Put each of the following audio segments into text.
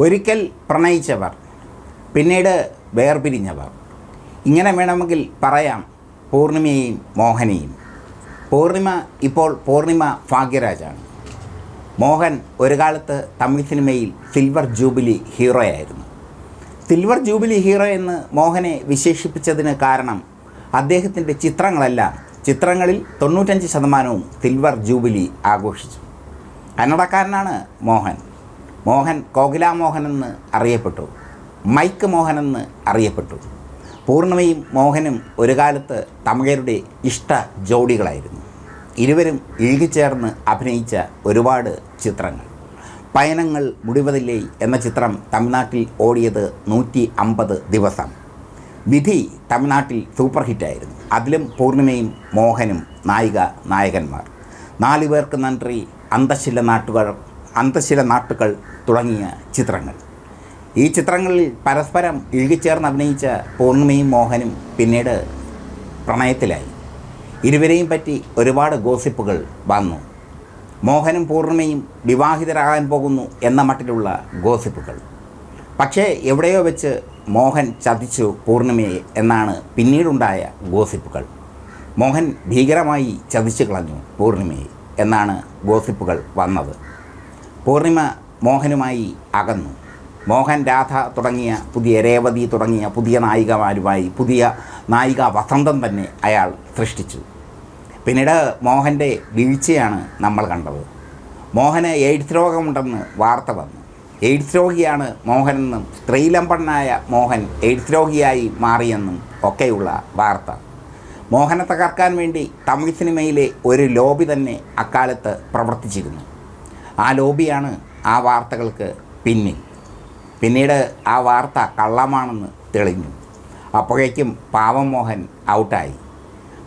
ഒരിക്കൽ പ്രണയിച്ചവർ പിന്നീട് വേർപിരിഞ്ഞവർ. ഇങ്ങനെ വേണമെങ്കിൽ പറയാം പൂർണിമയെയും മോഹനെയും. പൂർണിമ ഇപ്പോൾ പൂർണിമ ഭാഗ്യരാജാണ്. മോഹൻ ഒരു കാലത്ത് തമിഴ് സിനിമയിൽ സിൽവർ ജൂബിലി ഹീറോയായിരുന്നു. സിൽവർ ജൂബിലി ഹീറോ എന്ന് മോഹനെ വിശേഷിപ്പിച്ചതിന് കാരണം അദ്ദേഹത്തിന്റെ ചിത്രങ്ങളെല്ലാം ചിത്രങ്ങളിൽ തൊണ്ണൂറ്റഞ്ച് ശതമാനവും സിൽവർ ജൂബിലി ആഘോഷിച്ചു. കന്നടക്കാരനാണ് മോഹൻ. മോഹൻ കോകില മോഹൻ എന്ന് അറിയപ്പെട്ടു. മൈക്ക് മോഹൻ എന്ന് അറിയപ്പെട്ടു. പൂർണമയും മോഹനും ഒരു കാലത്ത് തമിഴരുടെ ഇഷ്ട ജോഡികളായിരുന്നു. ഇരുവരും ഇഴുകിച്ചേർന്ന് അഭിനയിച്ച ഒരുപാട് ചിത്രങ്ങൾ. പയനങ്ങൾ മുടിവതില്ലേ എന്ന ചിത്രം തമിഴ്നാട്ടിൽ ഓടിയത് നൂറ്റി അമ്പത് ദിവസം. വിധി തമിഴ്നാട്ടിൽ സൂപ്പർ ഹിറ്റായിരുന്നു. അതിലും പൂർണിമയും മോഹനും നായിക നായകന്മാർ. നാലു പേർക്ക് അന്തശില നാട്ടുകൾ അന്തശില നാട്ടുകൾ തുടങ്ങിയ ചിത്രങ്ങൾ. ഈ ചിത്രങ്ങളിൽ പരസ്പരം ഇഴുകിച്ചേർന്ന് അഭിനയിച്ച പൂർണിമയും മോഹനും പിന്നീട് പ്രണയത്തിലായി. ഇരുവരെയും പറ്റി ഒരുപാട് ഗോസിപ്പുകൾ വന്നു. മോഹനും പൂർണിമയും വിവാഹിതരാകാൻ പോകുന്നു എന്ന മട്ടിലുള്ള ഗോസിപ്പുകൾ. പക്ഷേ എവിടെയോ വെച്ച് മോഹൻ ചതിച്ചു പൂർണിമയെ എന്നാണ് പിന്നീടുണ്ടായ ഗോസിപ്പുകൾ. മോഹൻ ഭീകരമായി ചതിച്ചു കളഞ്ഞു പൂർണിമയെ എന്നാണ് ഗോസിപ്പുകൾ വന്നത്. പൂർണിമ മോഹനുമായി അകന്നു. മോഹൻ രാധ തുടങ്ങിയ പുതിയ രേവതി തുടങ്ങിയ പുതിയ നായികമാരുമായി പുതിയ നായിക വസന്തം തന്നെ അയാൾ സൃഷ്ടിച്ചു. പിന്നീട് മോഹന്റെ വീഴ്ചയാണ് നമ്മൾ കണ്ടത്. മോഹന് എയ്ഡ്സ് രോഗമുണ്ടെന്ന് വാർത്ത വന്നു. എയ്ഡ്സ് രോഗിയാണ് മോഹനെന്നും സ്ത്രീലമ്പണ്ണനായ മോഹൻ എയ്ഡ്സ് രോഗിയായി മാറിയെന്നും ഒക്കെയുള്ള വാർത്ത. മോഹനെ തകർക്കാൻ വേണ്ടി തമിഴ് സിനിമയിലെ ഒരു ലോബി തന്നെ അക്കാലത്ത് പ്രവർത്തിച്ചിരുന്നു. ആ ലോബിയാണ് ആ വാർത്തകൾക്ക് പിന്നിൽ. പിന്നീട് ആ വാർത്ത കള്ളമാണെന്ന് തെളിഞ്ഞു. അപ്പോഴേക്കും പാവം മോഹൻ ഔട്ടായി.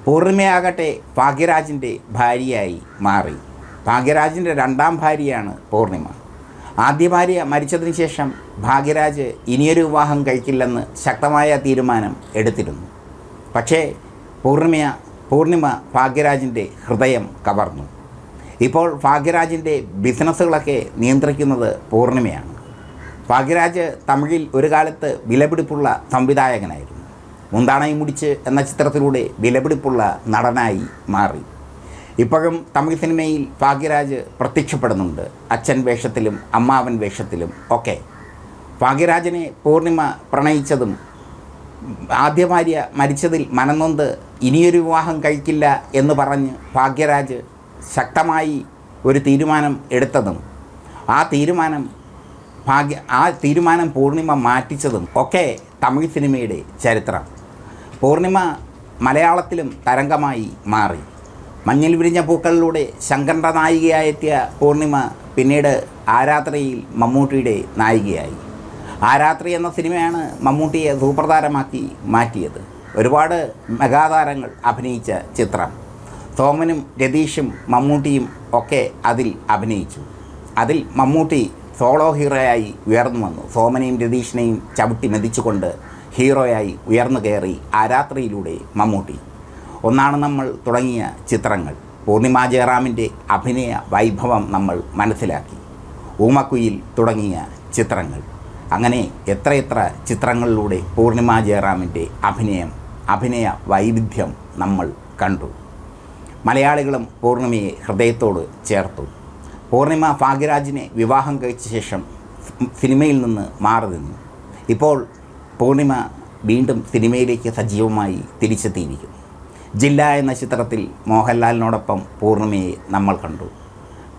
പൂർണിമയാകട്ടെ ഭാഗ്യരാജിന്റെ ഭാര്യയായി മാറി. ഭാഗ്യരാജിന്റെ രണ്ടാം ഭാര്യയാണ് പൂർണിമ ആദ്യ ഭാര്യ മരിച്ചതിന് ശേഷം ഭാഗ്യരാജ് ഇനിയൊരു വിവാഹം കഴിക്കില്ലെന്ന് ശക്തമായ തീരുമാനം എടുത്തിരുന്നു. പക്ഷേ പൂർണിമ പൂർണിമ ഭാഗ്യരാജിന്റെ ഹൃദയം കവർന്നു. ഇപ്പോൾ ഭാഗ്യരാജിന്റെ ബിസിനസ്സുകളൊക്കെ നിയന്ത്രിക്കുന്നത് പൂർണിമയാണ്. ഭാഗ്യരാജ് തമിഴിൽ ഒരു കാലത്ത് വിലപിടിപ്പുള്ള സംവിധായകനായിരുന്നു. മുന്താണയും മുടിച്ച് എന്ന ചിത്രത്തിലൂടെ വിലപിടിപ്പുള്ള നടനായി മാറി. ഇപ്പോഴും തമിഴ് സിനിമയിൽ ഭാഗ്യരാജ് പ്രത്യക്ഷപ്പെടുന്നുണ്ട്. അച്ഛൻ വേഷത്തിലും അമ്മാവൻ വേഷത്തിലും ഒക്കെ. ഭാഗ്യരാജനെ പൂർണിമ പ്രണയിച്ചതും ആദ്യ ഭാര്യ മരിച്ചതിൽ മനനൊന്ത് ഇനിയൊരു വിവാഹം കഴിക്കില്ല എന്ന് പറഞ്ഞ് ഭാഗ്യരാജ് ശക്തമായി ഒരു തീരുമാനം എടുത്തതും ആ തീരുമാനം ഭാഗ്യ ആ തീരുമാനം പൂർണിമ മാറ്റിച്ചതും ഒക്കെ തമിഴ് സിനിമയുടെ ചരിത്രം. പൂർണിമ മലയാളത്തിലും തരംഗമായി മാറി. മഞ്ഞിൽ വിരിഞ്ഞ പൂക്കളിലൂടെ ശങ്കറിന്റെ നായികയായെത്തിയ പൂർണിമ പിന്നീട് ആരാത്രയിൽ മമ്മൂട്ടിയുടെ നായികയായി. ആരാത്രി എന്ന സിനിമയാണ് മമ്മൂട്ടിയെ സൂപ്രധാരമാക്കി മാറ്റിയത്. ഒരുപാട് മെഗാതാരങ്ങൾ അഭിനയിച്ച ചിത്രം. സോമനും രതീഷും മമ്മൂട്ടിയും ഒക്കെ അതിൽ അഭിനയിച്ചു. അതിൽ മമ്മൂട്ടി സോളോ ഹീറോയായി ഉയർന്നു വന്നു. സോമനെയും രതീഷിനെയും ചവിട്ടി മെതിച്ചുകൊണ്ട് ഹീറോയായി ഉയർന്നു കയറി ആ രാത്രിയിലൂടെ മമ്മൂട്ടി. ഒന്നാണ് നമ്മൾ തുടങ്ങിയ ചിത്രങ്ങൾ. പൂർണിമ ജയറാമിന്റെ അഭിനയ വൈഭവം നമ്മൾ മനസ്സിലാക്കി. ഊമക്കുയിൽ തുടങ്ങിയ ചിത്രങ്ങൾ. അങ്ങനെ എത്രയെത്ര ചിത്രങ്ങളിലൂടെ പൂർണിമ ജയറാമിന്റെ അഭിനയം അഭിനയ വൈവിധ്യം നമ്മൾ കണ്ടു. മലയാളികളും പൂർണിമയെ ഹൃദയത്തോട് ചേർത്തു. പൂർണിമ ഭാഗ്യരാജിനെ വിവാഹം കഴിച്ച ശേഷം സിനിമയിൽ നിന്ന് മാറി നിന്നു. ഇപ്പോൾ പൂർണിമ വീണ്ടും സിനിമയിലേക്ക് സജീവമായി തിരിച്ചെത്തിയിരിക്കുന്നു. ജില്ല എന്ന ചിത്രത്തിൽ മോഹൻലാലിനോടൊപ്പം പൂർണിമയെ നമ്മൾ കണ്ടു.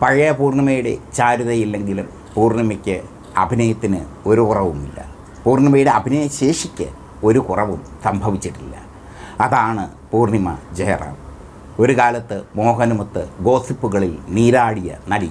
പഴയ പൂർണിമയുടെ ചാരുതയില്ലെങ്കിലും പൂർണിമയ്ക്ക് അഭിനയത്തിന് ഒരു കുറവുമില്ല. പൂർണിമയുടെ അഭിനയ ശേഷിക്ക് ഒരു കുറവും സംഭവിച്ചിട്ടില്ല. അതാണ് പൂർണിമ ജയറാം. ഒരു കാലത്ത് മോഹനുമൊത്ത് ഗോസിപ്പുകളിൽ നീരാടിയ നടി.